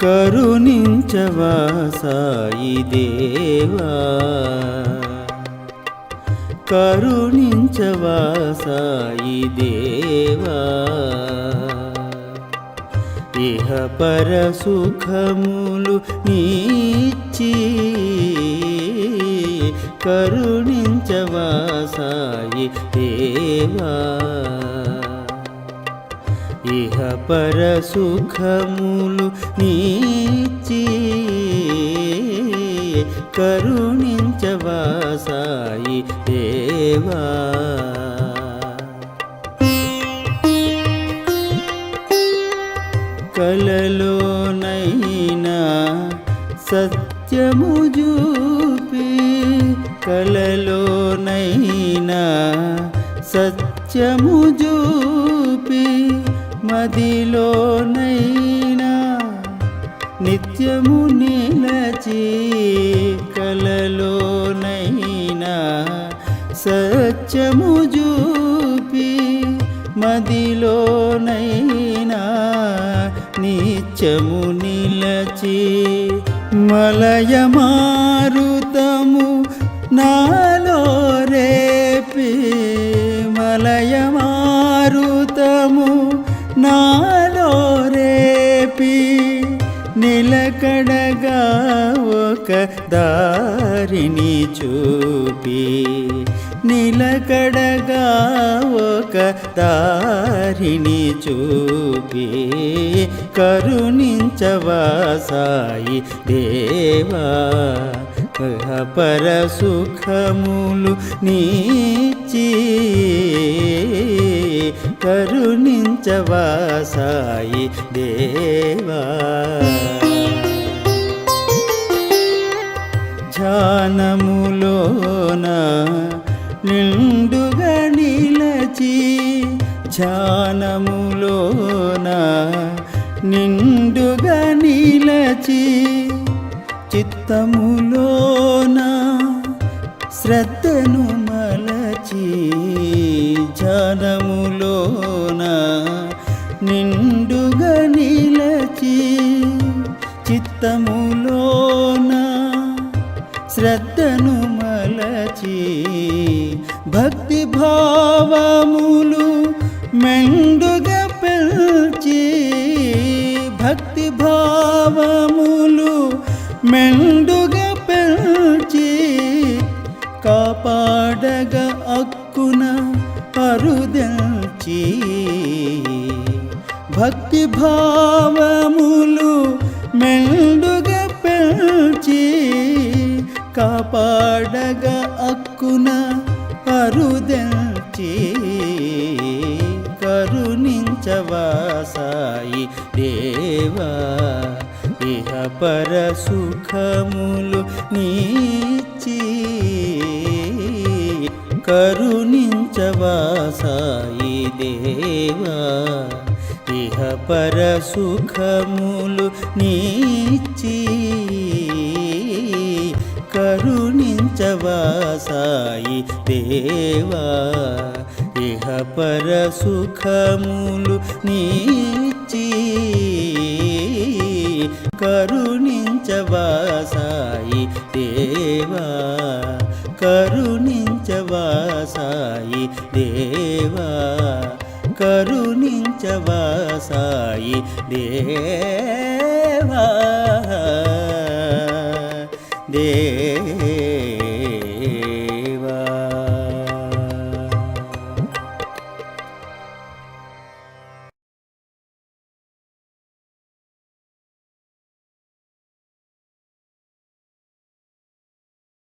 కరుణించవా సాయి దేవా? కరుణించవా సాయి దేవా? ఇహ పర సుఖములు నీచి కరుణించవా సాయి దేవా? ఇహ పర సుఖములు నీచి కరుణించవా సాయి దేవా? కలలోనైనా సత్యము చూపి కలలోనైనా సత్యము చూపి మదిలోనైనా నిత్యము నిలచి కలలోనైనా సత్యము చూపి మదిలోనైనా నిత్యము నిలచి మలయమారు తప్పి నిలకడగా ఒక దారిని చూపి. నిలకడగా ఒక దారిని చూపి. కరుణించవా సాయి దేవా పర సుఖములు నీచి కరుణించవా సాయి దేవా? ధ్యానములోన నిండుగా నిలచి ధ్యానములోన నిండుగా నిలచి చిత్తములో శ్రద్ధను మలచి ధ్యానములోన నిండుగా నిలచి చిత్తములోన శ్రద్ధను మలచి భక్తి భావములు మెండుగా పెంచి భక్తి భావములు మెండు భక్తి భావములు మెండుగా పెంచి కాపాడగా అక్కున అరుదల్చి కరుణించవా సాయి దేవా ఇహ పర సుఖములు నీచి కరుణించవా సాయి దేవా? ఇహ పర సుఖములు నీచి కరుణించవా సాయి దేవా? ఇహ పర సుఖములు నీచి కరుణించవా సాయి దేవా? కరుణించవా సాయి దేవా? కరుణించవసాయి దేవా? దే